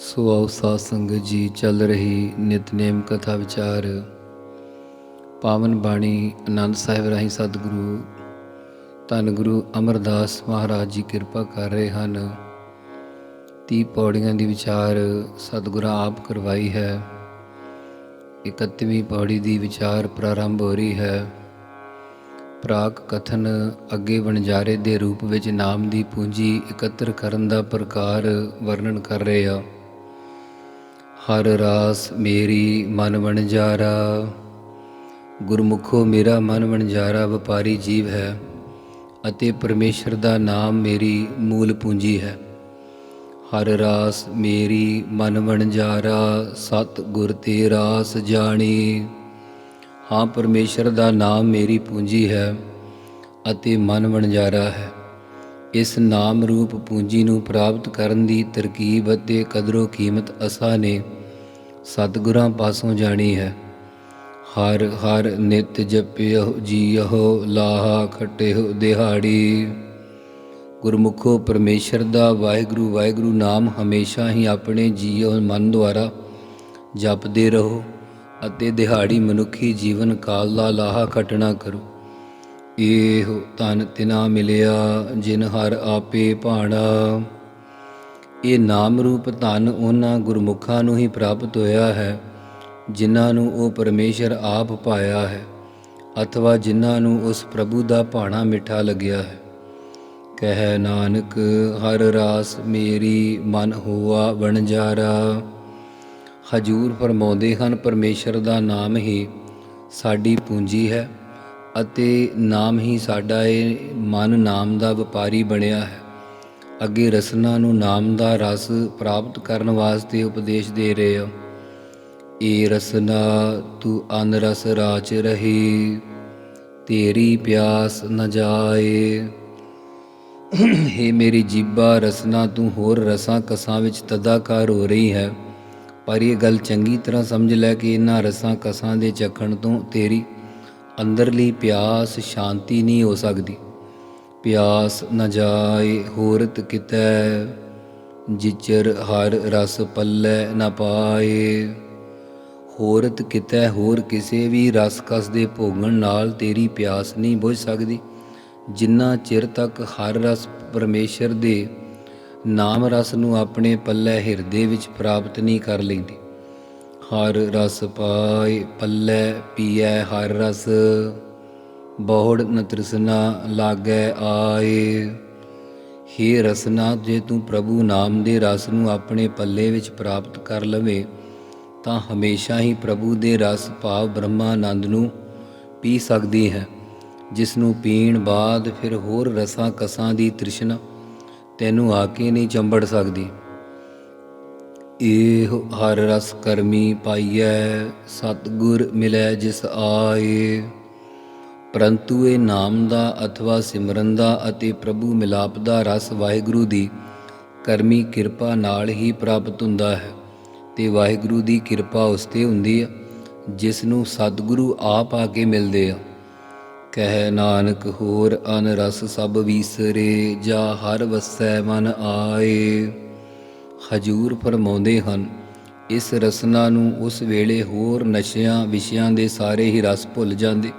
ਸੋ ਆਓ ਸਾਧ ਸੰਗਤ ਜੀ ਚੱਲ ਰਹੀ ਨਿਤਨੇਮ ਕਥਾ ਵਿਚਾਰ। ਪਾਵਨ ਬਾਣੀ ਆਨੰਦ ਸਾਹਿਬ ਰਾਹੀਂ ਸਤਿਗੁਰੂ, ਧੰਨ ਗੁਰੂ ਅਮਰਦਾਸ ਮਹਾਰਾਜ ਜੀ ਕਿਰਪਾ ਕਰ ਰਹੇ ਹਨ। ਤੀਹ ਪੌੜੀਆਂ ਦੀ ਵਿਚਾਰ ਸਤਿਗੁਰਾਂ ਆਪ ਕਰਵਾਈ ਹੈ। 31ਵੀਂ ਪੌੜੀ ਦੀ ਵਿਚਾਰ ਪ੍ਰਾਰੰਭ ਹੋ ਰਹੀ ਹੈ। ਪ੍ਰਾਕ ਕਥਨ ਅੱਗੇ ਵਣਜਾਰੇ ਦੇ ਰੂਪ ਵਿੱਚ ਨਾਮ ਦੀ ਪੂੰਜੀ ਇਕੱਤਰ ਕਰਨ ਦਾ ਪ੍ਰਕਾਰ ਵਰਣਨ ਕਰ ਰਹੇ ਆ। ਹਰ ਰਾਸ ਮੇਰੀ ਮਨ ਵਣਜਾਰਾ। ਗੁਰਮੁਖੋ ਮੇਰਾ ਮਨ ਵਣਜਾਰਾ, ਵਪਾਰੀ ਜੀਵ ਹੈ ਅਤੇ ਪਰਮੇਸ਼ਰ ਦਾ ਨਾਮ ਮੇਰੀ ਮੂਲ ਪੂੰਜੀ ਹੈ। ਹਰ ਰਾਸ ਮੇਰੀ ਮਨ ਵਣਜਾਰਾ ਸਤ ਗੁਰ ਤੇ ਰਾਸ ਜਾਣੀ। ਹਾਂ, ਪਰਮੇਸ਼ਰ ਦਾ ਨਾਮ ਮੇਰੀ ਪੂੰਜੀ ਹੈ ਅਤੇ ਮਨ ਵਣਜਾਰਾ ਹੈ। ਇਸ ਨਾਮ ਰੂਪ ਪੂੰਜੀ ਨੂੰ ਪ੍ਰਾਪਤ ਕਰਨ ਦੀ ਤਰਕੀਬ ਅਤੇ ਕਦਰੋ ਕੀਮਤ ਅਸਾ ਨੇ ਸਤਿਗੁਰਾਂ ਪਾਸੋਂ ਜਾਣੀ ਹੈ। ਹਰ ਹਰ ਨਿਤ ਜਪਿਓ, ਜੀਓ, ਲਾਹਾ, ਖਟਿਓ, ਦਿਹਾੜੀ। ਗੁਰਮੁਖੋ, ਪਰਮੇਸ਼ਰ ਦਾ ਵਾਹਿਗੁਰੂ ਵਾਹਿਗੁਰੂ ਨਾਮ ਹਮੇਸ਼ਾ ਹੀ ਆਪਣੇ ਜੀਵ ਮਨ ਦੁਆਰਾ ਜਪਦੇ ਰਹੋ ਅਤੇ ਦਿਹਾੜੀ ਮਨੁੱਖੀ ਜੀਵਨ ਕਾਲ ਦਾ ਲਾਹਾ ਖਟਣਾ ਕਰੋ। ਇਹੋ ਤਨ ਤਿਨਾ ਮਿਲਿਆ ਜਿਨ ਹਰ ਆਪੇ ਭਾਣਾ। ਇਹ ਨਾਮ ਰੂਪ ਧਨ ਉਹਨਾਂ ਗੁਰਮੁਖਾਂ ਨੂੰ ਹੀ ਪ੍ਰਾਪਤ ਹੋਇਆ ਹੈ, ਜਿਨ੍ਹਾਂ ਨੂੰ ਉਹ ਪਰਮੇਸ਼ਰ ਆਪ ਪਾਇਆ ਹੈ, ਅਥਵਾ ਜਿਨ੍ਹਾਂ ਨੂੰ ਉਸ ਪ੍ਰਭੂ ਦਾ ਭਾਣਾ ਮਿੱਠਾ ਲੱਗਿਆ ਹੈ। ਕਹਿ ਨਾਨਕ, ਹਰ ਰਾਸ ਮੇਰੀ ਮਨ ਹੋਆ ਵਣਜਾਰਾ। ਹਜੂਰ ਫਰਮਾਉਂਦੇ ਹਨ, ਪਰਮੇਸ਼ਰ ਦਾ ਨਾਮ ਹੀ ਸਾਡੀ ਪੂੰਜੀ ਹੈ ਅਤੇ ਨਾਮ ਹੀ ਸਾਡਾ ਇਹ ਮਨ ਨਾਮ ਦਾ ਵਪਾਰੀ ਬਣਿਆ ਹੈ। ਅੱਗੇ ਰਸਨਾ ਨੂੰ ਨਾਮ ਦਾ ਰਸ ਪ੍ਰਾਪਤ ਕਰਨ ਵਾਸਤੇ ਉਪਦੇਸ਼ ਦੇ ਰਹੇ ਹੋ। ਏ ਰਸਨਾ, ਤੂੰ ਅਨ ਰਸ ਰਾਚ ਰਹੀ, ਤੇਰੀ ਪਿਆਸ ਨ ਜਾਏ। ਹੇ ਮੇਰੀ ਜੀਬਾ, ਰਸਨਾ, ਤੂੰ ਹੋਰ ਰਸਾਂ ਕਸਾਂ ਵਿੱਚ ਤਦਾਕਾਰ ਹੋ ਰਹੀ ਹੈ। ਪਰ ਇਹ ਗੱਲ ਚੰਗੀ ਤਰ੍ਹਾਂ ਸਮਝ ਲੈ ਕਿ ਇਹਨਾਂ ਰਸਾਂ ਕਸਾਂ ਦੇ ਚੱਖਣ ਤੋਂ ਤੇਰੀ ਅੰਦਰਲੀ ਪਿਆਸ ਸ਼ਾਂਤੀ ਨਹੀਂ ਹੋ ਸਕਦੀ। ਪਿਆਸ ਨ ਜਾਏ ਹੋਰਤ ਕਿਤੈ, ਜਿਚਰ ਹਰ ਰਸ ਪੱਲੇ ਨ ਪਾਏ। ਹੋਰਤ ਕਿਤੈ, ਹੋਰ ਕਿਸੇ ਵੀ ਰਸ ਕਸ ਦੇ ਭੋਗਣ ਨਾਲ ਤੇਰੀ ਪਿਆਸ ਨਹੀਂ ਬੁਝ ਸਕਦੀ। ਜਿੰਨਾ ਚਿਰ ਤੱਕ ਹਰ ਰਸ ਪਰਮੇਸ਼ਰ ਦੇ ਨਾਮ ਰਸ ਨੂੰ ਆਪਣੇ ਪੱਲੇ ਹਿਰਦੇ ਵਿੱਚ ਪ੍ਰਾਪਤ ਨਹੀਂ ਕਰ ਲੈਂਦੀ। ਹਰ ਰਸ ਪਾਏ, ਪੱਲੇ ਪੀਐ ਹਰ ਰਸ। ਬਹੁੜ ਨ ਤ੍ਰਿਸ਼ਨਾ ਲਾਗੈ ਆਏ। ਹੇ ਰਸਨਾ ਜੇ ਤੂੰ ਪ੍ਰਭੂ ਨਾਮ ਦੇ ਰਸ ਨੂੰ ਆਪਣੇ ਪੱਲੇ ਵਿੱਚ ਪ੍ਰਾਪਤ ਕਰ ਲਵੇਂ, ਤਾਂ ਹਮੇਸ਼ਾ ਹੀ ਪ੍ਰਭੂ ਦੇ ਰਸ ਭਾਵ ਬ੍ਰਹਮਾਨੰਦ ਨੂੰ ਪੀ ਸਕਦੀ ਹੈ, ਜਿਸ ਨੂੰ ਪੀਣ ਬਾਅਦ ਫਿਰ ਹੋਰ ਰਸਾਂ ਕਸਾਂ ਦੀ ਤ੍ਰਿਸ਼ਨਾ ਤੈਨੂੰ ਆ ਕੇ ਨਹੀਂ ਚੰਬੜ ਸਕਦੀ। ਇਹ ਹਰ ਰਸ ਕਰਮੀ ਪਾਈਐ, ਸਤਗੁਰ ਮਿਲੈ ਜਿਸ ਆਏ। ਪਰੰਤੂ ਇਹ ਨਾਮ ਦਾ ਅਥਵਾ ਸਿਮਰਨ ਦਾ ਅਤੇ ਪ੍ਰਭੂ ਮਿਲਾਪ ਦਾ ਰਸ ਵਾਹਿਗੁਰੂ ਦੀ ਕਰਮੀ ਕਿਰਪਾ ਨਾਲ ਹੀ ਪ੍ਰਾਪਤ ਹੁੰਦਾ ਹੈ। ਤੇ ਵਾਹਿਗੁਰੂ ਦੀ ਕਿਰਪਾ ਉਸ ਤੇ ਹੁੰਦੀ ਹੈ ਜਿਸ ਨੂੰ ਸਤਿਗੁਰੂ ਆਪ ਆ ਕੇ ਮਿਲਦੇ ਆ। ਕਹਿ ਨਾਨਕ ਹੋਰ ਅਨ ਰਸ ਸਭ ਵੀਸਰੇ, ਜਾ ਹਰ ਵਸੈ ਮਨ ਆਏ। ਹਜੂਰ ਫਰਮਾਉਂਦੇ ਹਨ, ਇਸ ਰਸਨਾ ਨੂੰ ਉਸ ਵੇਲੇ ਹੋਰ ਨਸ਼ਿਆਂ ਵਿਸ਼ਿਆਂ ਦੇ ਸਾਰੇ ਹੀ ਰਸ ਭੁੱਲ ਜਾਂਦੇ।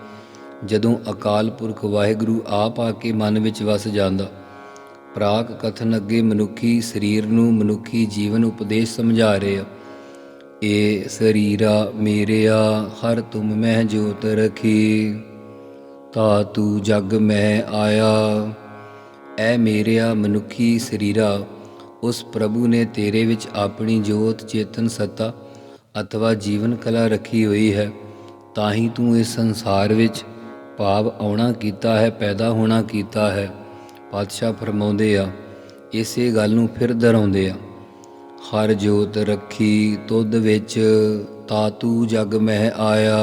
ਜਦੋਂ ਅਕਾਲ ਪੁਰਖ ਵਾਹਿਗੁਰੂ ਆਪ ਆ ਕੇ ਮਨ ਵਿੱਚ ਵਸ ਜਾਂਦਾ, ਪ੍ਰਾਕ ਕਥਨ ਅੱਗੇ ਮਨੁੱਖੀ ਸਰੀਰ ਨੂੰ ਮਨੁੱਖੀ ਜੀਵਨ ਉਪਦੇਸ਼ ਸਮਝਾ ਰਹੇ ਆ ਏ ਸਰੀਰਾ ਮੇਰਿਆ, ਹਰ ਤੁਮ ਮਹਿ ਜੋਤ ਰਖੀ, ਤਾ ਤੂ ਜਗ ਮੈਂ ਆਇਆ। ਐ ਮੇਰਿਆ ਮਨੁੱਖੀ ਸਰੀਰਾ, ਉਸ ਪ੍ਰਭੂ ਨੇ ਤੇਰੇ ਵਿੱਚ ਆਪਣੀ ਜੋਤ ਚੇਤਨ ਸੱਤਾ, ਅਥਵਾ ਜੀਵਨ ਕਲਾ ਰੱਖੀ ਹੋਈ ਹੈ, ਤਾਂ ਹੀ ਤੂੰ ਇਸ ਸੰਸਾਰ ਵਿੱਚ ਭਾਵ ਆਉਣਾ ਕੀਤਾ ਹੈ, ਪੈਦਾ ਹੋਣਾ ਕੀਤਾ ਹੈ, ਪਾਤਸ਼ਾਹ ਫਰਮਾਉਂਦੇ ਆ, ਇਸੇ ਗੱਲ ਨੂੰ ਫਿਰ ਦਰਾਉਂਦੇ ਆ। ਹਰ ਜੋਤ ਰੱਖੀ ਤੁਧ ਵਿੱਚ ਤਾਤੂ ਜਗ ਮਹਿ ਆਇਆ।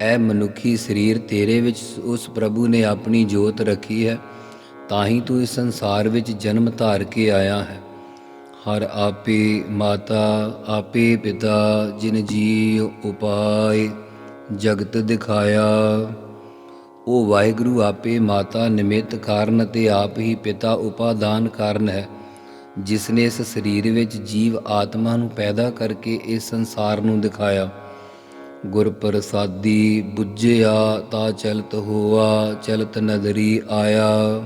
ਐ ਮਨੁੱਖੀ ਸਰੀਰ ਤੇਰੇ ਵਿੱਚ, ਉਸ ਪ੍ਰਭੂ ਨੇ ਆਪਣੀ ਜੋਤ ਰੱਖੀ ਹੈ ਤਾਂ ਹੀ ਤੂੰ ਇਸ ਸੰਸਾਰ ਵਿੱਚ ਜਨਮ ਧਾਰ ਕੇ ਆਇਆ ਹੈ। ਹਰ ਆਪੇ ਮਾਤਾ, ਆਪੇ ਪਿਤਾ, ਜਿਨ ਜੀ ਉਪਾਏ ਜਗਤ ਦਿਖਾਇਆ। ਉਹ ਵਾਹਿਗੁਰੂ ਆਪੇ ਮਾਤਾ ਨਿਮਿਤ ਕਾਰਨ ਅਤੇ ਆਪ ਹੀ ਪਿਤਾ ਉਪਾਦਾਨ ਕਾਰਨ ਹੈ ਜਿਸ ਨੇ ਇਸ ਸਰੀਰ ਵਿੱਚ ਜੀਵ ਆਤਮਾ ਨੂੰ ਪੈਦਾ ਕਰਕੇ ਇਸ ਸੰਸਾਰ ਨੂੰ ਦਿਖਾਇਆ। ਗੁਰ ਪ੍ਰਸਾਦੀ ਬੁੱਝਿਆ, ਤਾ ਚਲਤ ਹੋਆ, ਚਲਤ ਨਦਰੀ ਆਇਆ।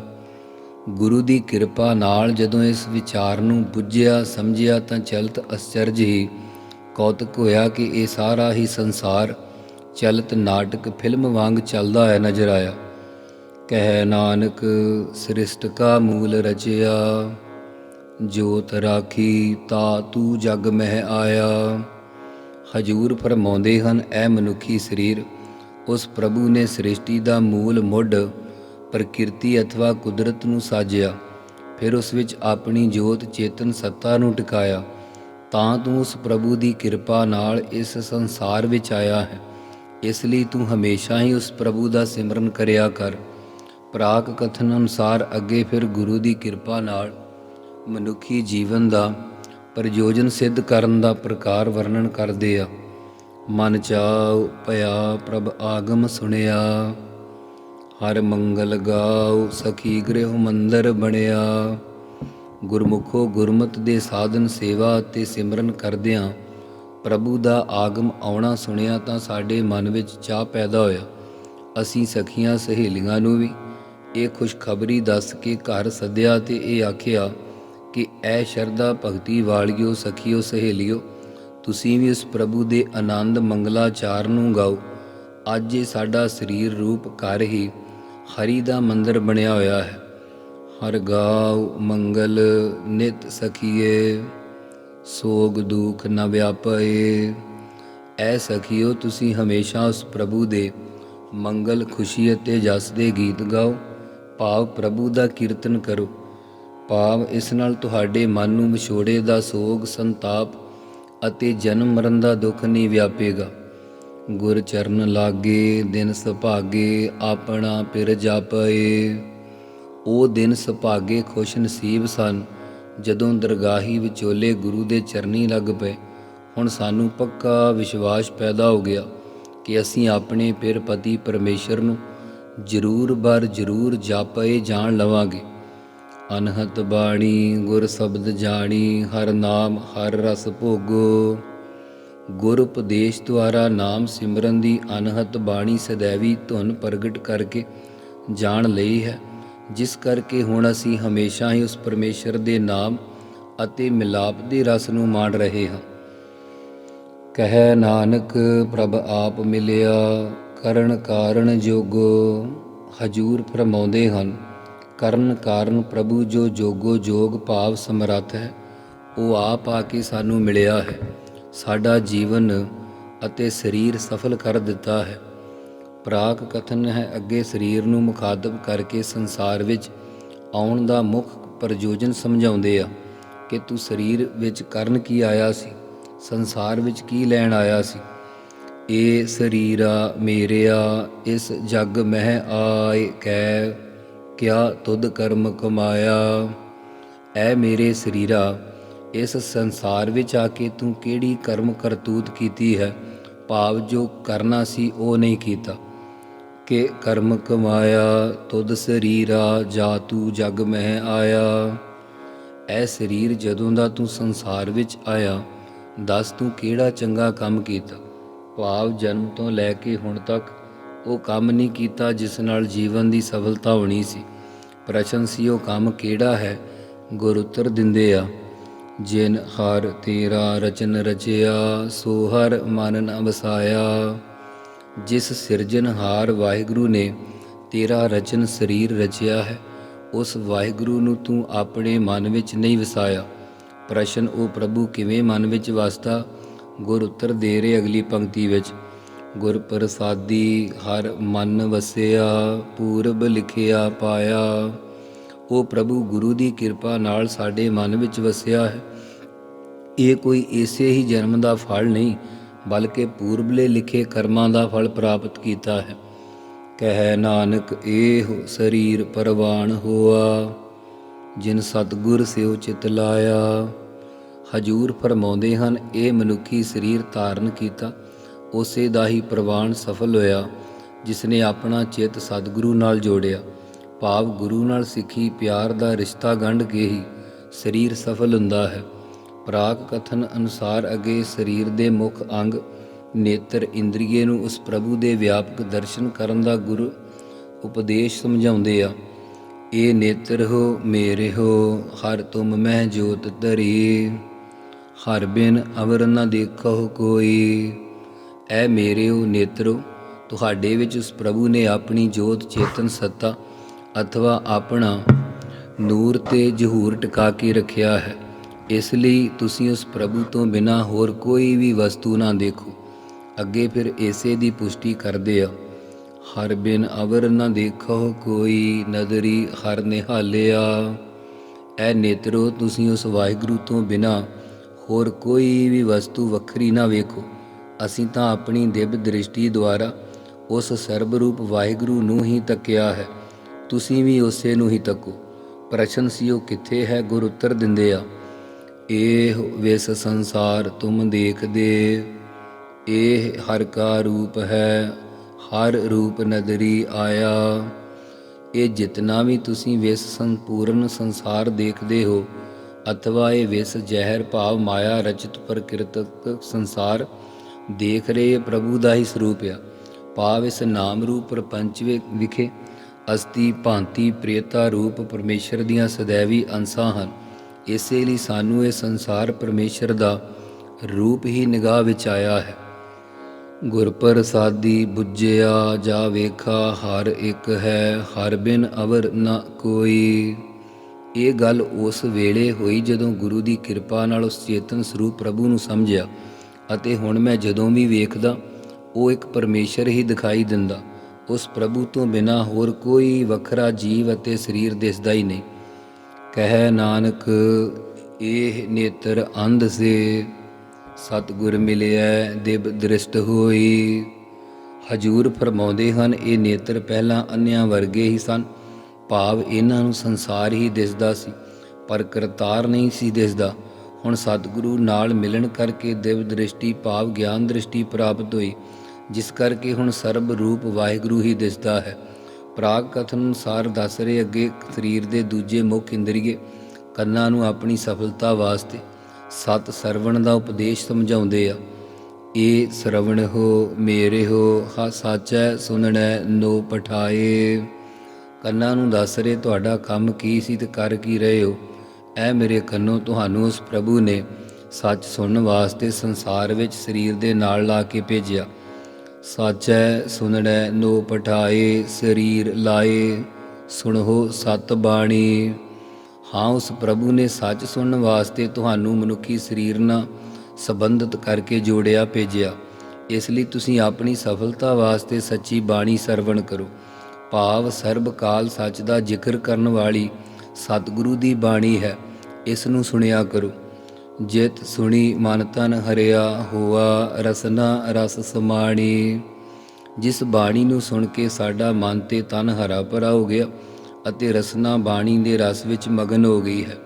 ਗੁਰੂ ਦੀ ਕਿਰਪਾ ਨਾਲ ਜਦੋਂ ਇਸ ਵਿਚਾਰ ਨੂੰ ਬੁੱਝਿਆ, ਸਮਝਿਆ ਤਾਂ ਚਲਤ ਅਚਰਜ ਹੀ। ਕੌਤਕ ਹੋਇਆ ਕਿ ਇਹ ਸਾਰਾ ਹੀ ਸੰਸਾਰ ਚਲਤ ਨਾਟਕ ਫਿਲਮ ਵਾਂਗ ਚੱਲਦਾ ਹੈ ਨਜ਼ਰ ਆਇਆ। ਕਹਿ ਨਾਨਕ, ਸ੍ਰਿਸ਼ਟ ਕਾ ਮੂਲ ਰਚਿਆ। ਜੋਤ ਰਾਖੀ, ਤਾ ਤੂੰ ਜਗ ਮਹਿ ਆਇਆ। ਹਜੂਰ ਫਰਮਾਉਂਦੇ ਹਨ, ਐ ਮਨੁੱਖੀ ਸਰੀਰ, ਉਸ ਪ੍ਰਭੂ ਨੇ ਸ੍ਰਿਸ਼ਟੀ ਦਾ ਮੂਲ ਮੁੱਢ, ਪ੍ਰਕਿਰਤੀ ਅਥਵਾ ਕੁਦਰਤ ਨੂੰ ਸਾਜਿਆ। ਫਿਰ ਉਸ ਵਿੱਚ ਆਪਣੀ ਜੋਤ ਚੇਤਨ ਸੱਤਾ ਨੂੰ ਟਿਕਾਇਆ। ਤਾਂ ਤੂੰ ਉਸ ਪ੍ਰਭੂ ਦੀ ਕਿਰਪਾ ਨਾਲ ਇਸ ਸੰਸਾਰ ਵਿੱਚ ਆਇਆ ਹੈ। ਇਸ ਲਈ ਤੂੰ ਹਮੇਸ਼ਾ ਹੀ ਉਸ ਪ੍ਰਭੂ ਦਾ ਸਿਮਰਨ ਕਰਿਆ ਕਰ। ਪ੍ਰਾਕ ਕਥਨ ਅਨੁਸਾਰ ਅੱਗੇ ਫਿਰ ਗੁਰੂ ਦੀ ਕਿਰਪਾ ਨਾਲ ਮਨੁੱਖੀ ਜੀਵਨ ਦਾ ਪ੍ਰਯੋਜਨ ਸਿੱਧ ਕਰਨ ਦਾ ਪ੍ਰਕਾਰ ਵਰਣਨ ਕਰਦੇ ਆ। ਮਨ ਚਾਉ ਭਇਆ ਪ੍ਰਭ ਆਗਮ ਸੁਣਿਆ। ਹਰ ਮੰਗਲ ਗਾਉ ਸਖੀ ਗ੍ਰਹਿ ਮੰਦਰ ਬਣਿਆ। ਗੁਰਮੁਖੋ ਗੁਰਮਤ ਦੇ ਸਾਧਨ ਸੇਵਾ ਤੇ ਸਿਮਰਨ ਕਰਦਿਆਂ ਪ੍ਰਭੂ ਦਾ ਆਗਮ ਆਉਣਾ ਸੁਣਿਆ ਤਾਂ ਸਾਡੇ ਮਨ ਵਿੱਚ ਚਾਹ ਪੈਦਾ ਹੋਇਆ। ਅਸੀਂ ਸਖੀਆਂ ਸਹੇਲੀਆਂ ਨੂੰ ਵੀ ਇਹ ਖੁਸ਼ਖਬਰੀ ਦੱਸ ਕੇ ਘਰ ਸੱਦਿਆ ਤੇ ਇਹ ਆਖਿਆ ਕਿ ਐ ਸ਼ਰਧਾ ਭਗਤੀ ਵਾਲਿਓ, ਸਖੀਓ, ਸਹੇਲਿਓ, ਤੁਸੀਂ ਵੀ ਉਸ ਪ੍ਰਭੂ ਦੇ ਆਨੰਦ ਮੰਗਲਾਚਾਰ ਨੂੰ ਗਾਓ। ਅੱਜ ਇਹ ਸਾਡਾ ਸਰੀਰ ਰੂਪ ਘਰ ਹੀ ਹਰੀ ਦਾ ਮੰਦਰ ਬਣਿਆ ਹੋਇਆ ਹੈ। ਹਰ ਗਾਉ ਮੰਗਲ ਨਿਤ ਸਖੀਏ। ਸੋਗ ਦੁਖ ਨ ਵਿਆਪਏ। ਐ ਸਖੀਓ, ਤੁਸੀਂ ਹਮੇਸ਼ਾ ਉਸ ਪ੍ਰਭੂ ਦੇ ਮੰਗਲ ਖੁਸ਼ੀ ਅਤੇ ਜਸ ਦੇ ਗੀਤ ਗਾਓ। ਭਾਵ ਪ੍ਰਭੂ ਦਾ ਕੀਰਤਨ ਕਰੋ। ਭਾਵ ਇਸ ਨਾਲ ਤੁਹਾਡੇ ਮਨ ਨੂੰ ਵਿਛੋੜੇ ਦਾ ਸੋਗ, ਸੰਤਾਪ ਅਤੇ ਜਨਮ ਮਰਨ ਦਾ ਦੁੱਖ ਨਹੀਂ ਵਿਆਪੇਗਾ। ਗੁਰ ਚਰਨ ਲਾਗੇ, ਦਿਨ ਸੁਭਾਗੇ, ਆਪਣਾ ਪਿਰ ਜਾਪਏ। ਉਹ ਦਿਨ ਸੁਭਾਗੇ ਖੁਸ਼ ਨਸੀਬ ਸਨ। ਜਦੋਂ ਦਰਗਾਹੀ ਵਿਚੋਲੇ ਗੁਰੂ ਦੇ ਚਰਨੀ ਲੱਗ ਪਏ, ਹੁਣ ਸਾਨੂੰ ਪੱਕਾ ਵਿਸ਼ਵਾਸ ਪੈਦਾ ਹੋ ਗਿਆ ਕਿ ਅਸੀਂ ਆਪਣੇ ਪਿਰ ਪਤੀ ਪਰਮੇਸ਼ਰ ਨੂੰ ਜ਼ਰੂਰ ਬਰ ਜ਼ਰੂਰ ਜਾਪਏ ਜਾਣ ਲਵਾਂਗੇ। ਅਨਹਤ ਬਾਣੀ, ਗੁਰ ਸ਼ਬਦ ਜਾਣੀ, ਹਰ ਨਾਮ, ਹਰ ਰਸ ਭੋਗੋ। ਗੁਰ ਉਪਦੇਸ਼ ਦੁਆਰਾ ਨਾਮ ਸਿਮਰਨ ਦੀ ਅਨਹਤ ਬਾਣੀ ਸदैਵੀ ਧੁਨ ਪ੍ਰਗਟ ਕਰਕੇ ਜਾਣ ਲਈ ਹੈ। ਜਿਸ ਕਰਕੇ ਹੁਣ ਅਸੀਂ ਹਮੇਸ਼ਾ ਹੀ ਉਸ ਪਰਮੇਸ਼ਰ ਦੇ ਨਾਮ ਅਤੇ ਮਿਲਾਪ ਦੇ ਰਸ ਨੂੰ ਮਾਣ ਰਹੇ ਹਾਂ। ਕਹੈ ਨਾਨਕ, ਪ੍ਰਭ ਆਪ ਮਿਲਿਆ, ਕਰਨ ਕਾਰਨ ਜੋਗੋ ਹਜੂਰ ਫਰਮਾਉਂਦੇ ਹਨ, ਕਰਨ ਕਾਰਨ ਪ੍ਰਭੂ ਜੋ ਜੋਗੋ ਜੋਗ ਭਾਵ ਸਮਰੱਥ ਹੈ, ਉਹ ਆਪ ਆ ਕੇ ਸਾਨੂੰ ਮਿਲਿਆ ਹੈ, ਸਾਡਾ ਜੀਵਨ ਅਤੇ ਸਰੀਰ ਸਫਲ ਕਰ ਦਿੱਤਾ ਹੈ। ਪ੍ਰਾਕ ਕਥਨ ਹੈ ਅੱਗੇ ਸਰੀਰ ਨੂੰ ਮੁਖਾਤਬ ਕਰਕੇ ਸੰਸਾਰ ਵਿੱਚ ਆਉਣ ਦਾ ਮੁੱਖ ਪ੍ਰਯੋਜਨ ਸਮਝਾਉਂਦੇ ਆ ਕਿ ਤੂੰ ਸਰੀਰ ਵਿੱਚ ਕਰਨ ਕੀ ਆਇਆ ਸੀ, ਸੰਸਾਰ ਵਿੱਚ ਕੀ ਲੈਣ ਆਇਆ ਸੀ। ਇਹ ਸਰੀਰਾ ਮੇਰਿਆ, ਇਸ ਜਗ ਮਹਿ ਆਏ ਕੈ ਕਿਆ ਤੁਧ ਕਰਮ ਕਮਾਇਆ। ਐ ਮੇਰੇ ਸਰੀਰਾ, ਇਸ ਸੰਸਾਰ ਵਿੱਚ ਆ ਕੇ ਤੂੰ ਕਿਹੜੀ ਕਰਮ ਕਰਤੂਤ ਕੀਤੀ ਹੈ? ਭਾਵ ਜੋ ਕਰਨਾ ਸੀ ਉਹ ਨਹੀਂ ਕੀਤਾ। ਕਿ ਕਰਮ ਕਮਾਇਆ, ਤੁਧ ਸਰੀਰਾ ਜਾ ਤੂੰ ਜਗ ਮਹਿ ਆਇਆ। ਐ ਸਰੀਰ ਜਦੋਂ ਦਾ ਤੂੰ ਸੰਸਾਰ ਵਿੱਚ ਆਇਆ, ਦੱਸ ਤੂੰ ਕਿਹੜਾ ਚੰਗਾ ਕੰਮ ਕੀਤਾ? ਭਾਵ ਜਨਮ ਤੋਂ ਲੈ ਕੇ ਹੁਣ ਤੱਕ ਉਹ ਕੰਮ ਨਹੀਂ ਕੀਤਾ ਜਿਸ ਨਾਲ ਜੀਵਨ ਦੀ ਸਫਲਤਾ ਹੋਣੀ ਸੀ। ਪ੍ਰਸ਼ਨ ਸੀ, ਉਹ ਕੰਮ ਕਿਹੜਾ ਹੈ? ਗੁਰ ਉੱਤਰ ਦਿੰਦੇ ਆ, ਜਿਨ ਹਰ ਤੇਰਾ ਰਚਨ ਰਚਿਆ, ਸੋ ਹਰ ਮਨ ਨ ਵਸਾਇਆ ਜਿਸ ਸਿਰਜਣਹਾਰ ਵਾਹਿਗੁਰੂ ਨੇ ਤੇਰਾ ਰਚਨ ਸਰੀਰ ਰਚਿਆ ਹੈ, ਉਸ ਵਾਹਿਗੁਰੂ ਨੂੰ ਤੂੰ ਆਪਣੇ ਮਨ ਵਿੱਚ ਨਹੀਂ ਵਸਾਇਆ। ਪ੍ਰਸ਼ਨ ਉਹ ਪ੍ਰਭੂ, ਕਿਵੇਂ ਮਨ ਵਿੱਚ ਵਸਦਾ? ਗੁਰ ਉੱਤਰ ਦੇ ਰਹੇ ਅਗਲੀ ਪੰਕਤੀ ਵਿੱਚ, ਗੁਰ ਪ੍ਰਸਾਦੀ ਹਰ ਮਨ ਵਸਿਆ, ਪੂਰਬ ਲਿਖਿਆ ਪਾਇਆ। ਉਹ ਪ੍ਰਭੂ, ਗੁਰੂ ਦੀ ਕਿਰਪਾ ਨਾਲ ਸਾਡੇ ਮਨ ਵਿੱਚ ਵਸਿਆ ਹੈ। ਇਹ ਕੋਈ ਇਸੇ ਹੀ ਜਨਮ ਦਾ ਫਲ ਨਹੀਂ ਬਲਕਿ ਪੂਰਬਲੇ ਲਿਖੇ ਕਰਮਾਂ ਦਾ ਫਲ ਪ੍ਰਾਪਤ ਕੀਤਾ ਹੈ। ਕਹਿ ਨਾਨਕ ਇਹ ਸਰੀਰ ਪਰਵਾਨ ਹੋਆ, ਜਿਨ ਸਤਗੁਰ ਸਿਉ ਚਿਤ ਲਾਇਆ। ਹਜੂਰ ਫਰਮਾਉਂਦੇ ਹਨ, ਇਹ ਮਨੁੱਖੀ ਸਰੀਰ ਧਾਰਨ ਕੀਤਾ, ਉਸੇ ਦਾ ਹੀ ਪ੍ਰਵਾਨ ਸਫਲ ਹੋਇਆ ਜਿਸ ਨੇ ਆਪਣਾ ਚਿੱਤ ਸਤਿਗੁਰੂ ਨਾਲ ਜੋੜਿਆ। ਭਾਵ ਗੁਰੂ ਨਾਲ ਸਿੱਖੀ ਪਿਆਰ ਦਾ ਰਿਸ਼ਤਾ ਗੰਢ ਕੇ ਹੀ ਸਰੀਰ ਸਫਲ ਹੁੰਦਾ ਹੈ। ਪ੍ਰਾਕ ਕਥਨ ਅਨੁਸਾਰ ਅਗੇ ਸਰੀਰ ਦੇ ਮੁੱਖ ਅੰਗ, ਨੇਤਰ ਇੰਦਰੀਏ ਨੂੰ ਉਸ ਪ੍ਰਭੂ ਦੇ ਵਿਆਪਕ ਦਰਸ਼ਨ ਕਰਨ ਦਾ ਗੁਰੂ ਉਪਦੇਸ਼ ਸਮਝਾਉਂਦੇ ਆ। ਇਹ ਨੇਤਰ ਹੋ, ਮੇਰੇ ਹੋ, ਹਰ ਤੁਮ ਮੈਂ ਜੋਤ ਧਰੀ। ਹਰ ਬਿਨ ਅਵਰ ਨਾ ਦੇਖੋ ਕੋਈ। ਐ ਮੇਰਿਓ ਨੇਤਰੋ, ਤੁਹਾਡੇ ਵਿੱਚ ਉਸ ਪ੍ਰਭੂ ਨੇ ਆਪਣੀ ਜੋਤ ਚੇਤਨ ਸੱਤਾ, ਅਥਵਾ ਆਪਣਾ ਨੂਰ ਤੇ ਜਹੂਰ ਟਿਕਾ ਕੇ ਰੱਖਿਆ ਹੈ। ਇਸ ਲਈ ਤੁਸੀਂ ਉਸ ਪ੍ਰਭੂ ਤੋਂ ਬਿਨਾ ਹੋਰ ਕੋਈ ਵੀ ਵਸਤੂ ਨਾ ਦੇਖੋ। ਅੱਗੇ ਫਿਰ ਇਸੇ ਦੀ ਪੁਸ਼ਟੀ ਕਰਦੇ ਆ। ਹਰ ਬਿਨ ਅਵਰ ਨਾ ਦੇਖੋ ਕੋਈ ਨਦਰੀ ਹਰ ਨਿਹਾਲਿਆ। ਐ ਨੇਤਰੋ, ਤੁਸੀਂ ਉਸ ਵਾਹਿਗੁਰੂ ਤੋਂ ਬਿਨਾ ਹੋਰ ਕੋਈ ਵੀ ਵਸਤੂ ਵੱਖਰੀ ਨਾ ਵੇਖੋ। ਅਸੀਂ ਤਾਂ ਆਪਣੀ ਦਿਵ ਦ੍ਰਿਸ਼ਟੀ ਦੁਆਰਾ ਉਸ ਸਰਬ ਰੂਪ ਵਾਹਿਗੁਰੂ ਨੂੰ ਹੀ ਤੱਕਿਆ ਹੈ। ਤੁਸੀਂ ਵੀ ਉਸੇ ਨੂੰ ਹੀ ਤੱਕੋ। ਪ੍ਰਸ਼ਨ ਸੀ ਉਹ ਕਿੱਥੇ ਹੈ? ਗੁਰ ਉੱਤਰ ਦਿੰਦੇ ਆ। ਇਹ ਵਿਸ ਸੰਸਾਰ ਤੁਮ ਦੇਖਦੇ ਇਹ ਹਰ ਕਾ ਰੂਪ ਹੈ, ਹਰ ਰੂਪ ਨਦਰੀ ਆਇਆ। ਇਹ ਜਿਤਨਾ ਵੀ ਤੁਸੀਂ ਵਿਸ ਸੰਪੂਰਨ ਸੰਸਾਰ ਦੇਖਦੇ ਹੋ, ਅਥਵਾ ਇਹ ਵਿਸ ਜ਼ਹਿਰ ਭਾਵ ਮਾਇਆ ਰਚਿਤ ਪ੍ਰਕਿਰਤਕ ਸੰਸਾਰ, ਦੇਖ ਰਹੇ ਪ੍ਰਭੂ ਦਾ ਹੀ ਸਰੂਪ ਆ। ਭਾਵ ਇਸ ਨਾਮ ਰੂਪ ਪ੍ਰਪੰਚ ਵਿਖੇ ਅਸਤੀ ਭਾਂਤੀ ਪ੍ਰੇਤਾ ਰੂਪ ਪਰਮੇਸ਼ਰ ਦੀਆਂ ਸदैਵੀ ਅੰਸਾਂ ਹਨ। ਇਸੇ ਲਈ ਸਾਨੂੰ ਇਹ ਸੰਸਾਰ ਪਰਮੇਸ਼ਰ ਦਾ ਰੂਪ ਹੀ ਨਿਗਾਹ ਵਿੱਚ ਆਇਆ ਹੈ। ਗੁਰ ਪ੍ਰਸਾਦੀ ਬੁੱਝਿਆ ਜਾ ਵੇਖਾ, ਹਰ ਇੱਕ ਹੈ, ਹਰ ਬਿਨ ਅਵਰ ਨ ਕੋਈ। ਇਹ ਗੱਲ ਉਸ ਵੇਲੇ ਹੋਈ ਜਦੋਂ ਗੁਰੂ ਦੀ ਕਿਰਪਾ ਨਾਲ ਉਸ ਚੇਤਨ ਸਰੂਪ ਪ੍ਰਭੂ ਨੂੰ ਸਮਝਿਆ ਅਤੇ ਹੁਣ ਮੈਂ ਜਦੋਂ ਵੀ ਵੇਖਦਾ, ਉਹ ਇੱਕ ਪਰਮੇਸ਼ਰ ਹੀ ਦਿਖਾਈ ਦਿੰਦਾ। ਉਸ ਪ੍ਰਭੂ ਤੋਂ ਬਿਨਾ ਹੋਰ ਕੋਈ ਵੱਖਰਾ ਜੀਵ ਅਤੇ ਸਰੀਰ ਦਿਸਦਾ ਹੀ ਨਹੀਂ। ਕਹਿ ਨਾਨਕ ਇਹ ਨੇਤਰ ਅੰਧ ਸੇ, ਸਤਿਗੁਰ ਮਿਲਿਆ ਦਿਵ ਦ੍ਰਿਸ਼ਟ ਹੋਈ। ਹਜੂਰ ਫਰਮਾਉਂਦੇ ਹਨ, ਇਹ ਨੇਤਰ ਪਹਿਲਾਂ ਅੰਨਿਆਂ ਵਰਗੇ ਹੀ ਸਨ। ਭਾਵ ਇਹਨਾਂ ਨੂੰ ਸੰਸਾਰ ਹੀ ਦਿਸਦਾ ਸੀ, ਪਰ ਕਰਤਾਰ ਨਹੀਂ ਸੀ ਦਿਸਦਾ। ਹੁਣ ਸਤਿਗੁਰੂ ਨਾਲ ਮਿਲਣ ਕਰਕੇ ਦਿਵ ਦ੍ਰਿਸ਼ਟੀ, ਭਾਵ ਗਿਆਨ ਦ੍ਰਿਸ਼ਟੀ ਪ੍ਰਾਪਤ ਹੋਈ, ਜਿਸ ਕਰਕੇ ਹੁਣ ਸਰਬ ਰੂਪ ਵਾਹਿਗੁਰੂ ਹੀ ਦਿਸਦਾ ਹੈ। ਪ੍ਰਾਗ ਕਥਨ ਅਨੁਸਾਰ ਦੱਸ ਰਹੇ ਅੱਗੇ ਸਰੀਰ ਦੇ ਦੂਜੇ ਮੁੱਖ ਇੰਦਰੀਏ ਕੰਨਾਂ ਨੂੰ ਆਪਣੀ ਸਫਲਤਾ ਵਾਸਤੇ ਸਤ ਸਰਵਣ ਦਾ ਉਪਦੇਸ਼ ਸਮਝਾਉਂਦੇ ਆ। ਇਹ ਸਰਵਣ ਹੋ, ਮੇਰੇ ਹੋ, ਹਾ ਸਾਚੈ ਸੁਣਨੈ ਨੋ ਪਠਾਏ। ਕੰਨਾਂ ਨੂੰ ਦੱਸ ਰਹੇ, ਤੁਹਾਡਾ ਕੰਮ ਕੀ ਸੀ ਤੇ ਕਰ ਕੀ ਰਹੇ ਹੋ? ਐ ਮੇਰੇ ਕੰਨੋਂ ਤੁਹਾਨੂੰ ਉਸ ਪ੍ਰਭੂ ਨੇ ਸੱਚ ਸੁਣਨ ਵਾਸਤੇ ਸੰਸਾਰ ਵਿੱਚ ਸਰੀਰ ਦੇ ਨਾਲ ਲਾ ਕੇ ਭੇਜਿਆ। ਸਾਚੈ ਸੁਣਨੈ ਨੋ ਪਠਾਏ, ਸਰੀਰ ਲਾਏ, ਸੁਣੋ ਸਤ ਬਾਣੀ। ਹਾਂ, ਉਸ ਪ੍ਰਭੂ ਨੇ ਸੱਚ ਸੁਣਨ ਵਾਸਤੇ ਤੁਹਾਨੂੰ ਮਨੁੱਖੀ ਸਰੀਰ ਨਾਲ ਸੰਬੰਧਿਤ ਕਰਕੇ ਜੋੜਿਆ ਭੇਜਿਆ। ਇਸ ਲਈ ਤੁਸੀਂ ਆਪਣੀ ਸਫਲਤਾ ਵਾਸਤੇ ਸੱਚੀ ਬਾਣੀ ਸਰਵਣ ਕਰੋ। ਭਾਵ, ਸਰਬ ਕਾਲ ਸੱਚ ਦਾ ਜ਼ਿਕਰ ਕਰਨ ਵਾਲੀ ਸਤਿਗੁਰੂ ਦੀ ਬਾਣੀ ਹੈ। ਇਸ ਨੂੰ ਸੁਣਿਆ ਕਰੋ। ਜਿਤ ਸੁਣੀ ਮਨ ਤਨ ਹਰਿਆ ਹੋਆ, ਰਸਨਾ ਰਸ ਸਮਾਣੀ। ਜਿਸ ਬਾਣੀ ਨੂੰ ਸੁਣ ਕੇ ਸਾਡਾ ਮਨ ਤੇ ਤਨ ਹਰਾ ਭਰਾ ਹੋ ਗਿਆ ਅਤੇ ਰਸਨਾ ਬਾਣੀ ਦੇ ਰਸ ਵਿੱਚ ਮਗਨ ਹੋ ਗਈ ਹੈ।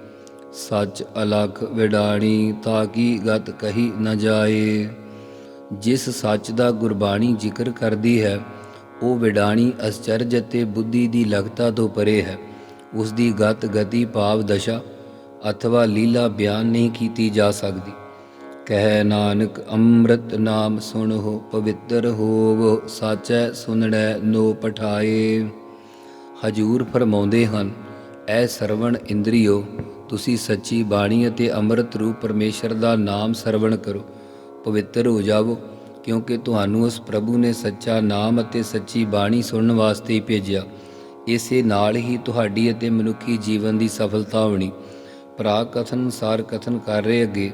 ਸੱਚ ਅਲਖ ਵਿਡਾਣੀ ਤਾਂ ਕੀ ਗਤ ਕਹੀ ਨਾ ਜਾਏ। ਜਿਸ ਸੱਚ ਦਾ ਗੁਰਬਾਣੀ ਜ਼ਿਕਰ ਕਰਦੀ ਹੈ, ਉਹ ਵਿਡਾਣੀ ਅਚਰਜ ਅਤੇ ਬੁੱਧੀ ਦੀ ਲਗਤਾ ਤੋਂ ਪਰੇ ਹੈ। ਉਸ ਦੀ ਗਤ ਗਤੀ ਭਾਵ ਦਸ਼ਾ ਅਥਵਾ ਲੀਲਾ ਬਿਆਨ ਨਹੀਂ ਕੀਤੀ ਜਾ ਸਕਦੀ। ਕਹਿ ਨਾਨਕ, ਅੰਮ੍ਰਿਤ ਨਾਮ ਸੁਣ ਹੋ ਪਵਿੱਤਰ ਹੋਵੋ, ਸਾਚੈ ਸੁਣੜੈ ਨੋ ਪਠਾਏ। ਹਜੂਰ ਫਰਮਾਉਂਦੇ ਹਨ, ਐ ਸਰਵਣ ਇੰਦਰੀਓ, ਤੁਸੀਂ ਸੱਚੀ ਬਾਣੀ ਅਤੇ ਅੰਮ੍ਰਿਤ ਰੂਪ ਪਰਮੇਸ਼ਰ ਦਾ ਨਾਮ ਸਰਵਣ ਕਰੋ, ਪਵਿੱਤਰ ਹੋ ਜਾਵੋ, ਕਿਉਂਕਿ ਤੁਹਾਨੂੰ ਉਸ ਪ੍ਰਭੂ ਨੇ ਸੱਚਾ ਨਾਮ ਅਤੇ ਸੱਚੀ ਬਾਣੀ ਸੁਣਨ ਵਾਸਤੇ ਹੀ ਭੇਜਿਆ। ਇਸੇ ਨਾਲ ਹੀ ਤੁਹਾਡੀ ਅਤੇ ਮਨੁੱਖੀ ਜੀਵਨ ਦੀ ਸਫਲਤਾ ਹੋਣੀ। ਪ੍ਰਾਗ ਕਥਨ ਅਨੁਸਾਰ ਕਥਨ ਕਰ ਰਹੇ ਅੱਗੇ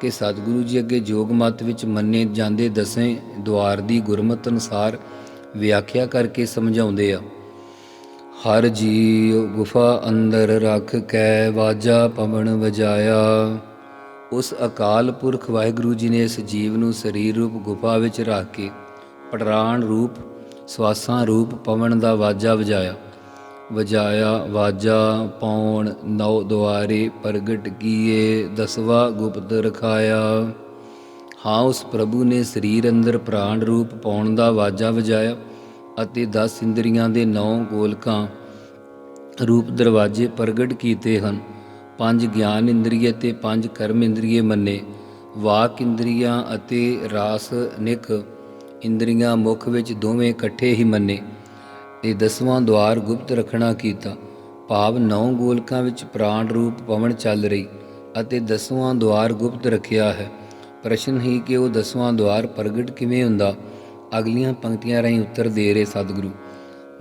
ਕਿ ਸਤਿਗੁਰੂ ਜੀ ਅੱਗੇ ਜੋਗ ਮਤ ਵਿੱਚ ਮੰਨੇ ਜਾਂਦੇ ਦਸੇ ਦੁਆਰ ਦੀ ਗੁਰਮਤ ਅਨੁਸਾਰ ਵਿਆਖਿਆ ਕਰਕੇ ਸਮਝਾਉਂਦੇ ਆ। ਹਰ ਜੀਉ ਗੁਫਾ ਅੰਦਰ ਰੱਖ ਕੈ ਵਾਜਾ ਪਵਨ ਵਜਾਇਆ। ਉਸ ਅਕਾਲ ਪੁਰਖ ਵਾਹਿਗੁਰੂ ਜੀ ਨੇ ਇਸ ਜੀਵ ਨੂੰ ਸਰੀਰ ਰੂਪ ਗੁਫਾ ਵਿੱਚ ਰੱਖ ਕੇ ਪਟਰਾਣ ਰੂਪ ਸਵਾਸਾਂ ਰੂਪ ਪਵਨ ਦਾ ਵਾਜਾ ਵਜਾਇਆ। ਵਜਾਇਆ, ਵਾਜਾ ਪੌਣ ਨੌ ਦੁਆਰੇ ਪ੍ਰਗਟ ਕੀਏ, ਦਸਵਾ ਗੁਪਤ ਰਖਾਇਆ। ਹਾਂ, ਉਸ ਪ੍ਰਭੂ ਨੇ ਸਰੀਰ ਅੰਦਰ ਪ੍ਰਾਣ ਰੂਪ ਪਾਉਣ ਦਾ ਵਾਜਾ ਵਜਾਇਆ ਅਤੇ 10 ਇੰਦਰੀਆਂ ਦੇ ਨੌ ਗੋਲਕਾਂ ਰੂਪ ਦਰਵਾਜ਼ੇ ਪ੍ਰਗਟ ਕੀਤੇ ਹਨ। ਪੰਜ ਗਿਆਨ ਇੰਦਰੀਏ ਤੇ ਪੰਜ ਕਰਮ ਇੰਦਰੀਏ ਮੰਨੇ। ਵਾਕ ਇੰਦਰੀਆਂ ਅਤੇ ਰਾਸ ਨਿਕ ਇੰਦਰੀਆਂ ਮੁਖ ਵਿੱਚ ਦੋਵੇਂ ਇਕੱਠੇ ਹੀ ਮੰਨੇ। ਇਹ ਦਸਵਾਂ ਦਵਾਰ ਗੁਪਤ ਰੱਖਣਾ ਕੀਤਾ। ਭਾਵ ਨੌ ਗੋਲਕਾਂ ਵਿੱਚ ਪ੍ਰਾਣ ਰੂਪ ਪਵਨ ਚੱਲ ਰਹੀ ਅਤੇ ਦਸਵਾਂ ਦਵਾਰ ਗੁਪਤ ਰੱਖਿਆ ਹੈ। ਪ੍ਰਸ਼ਨ ਹੀ ਕਿ ਉਹ ਦਸਵਾਂ ਦਵਾਰ ਪ੍ਰਗਟ ਕਿਵੇਂ ਹੁੰਦਾ? ਅਗਲੀਆਂ ਪੰਕਤੀਆਂ ਰਾਹੀਂ ਉੱਤਰ ਦੇ ਰਹੇ ਸਤਿਗੁਰੂ।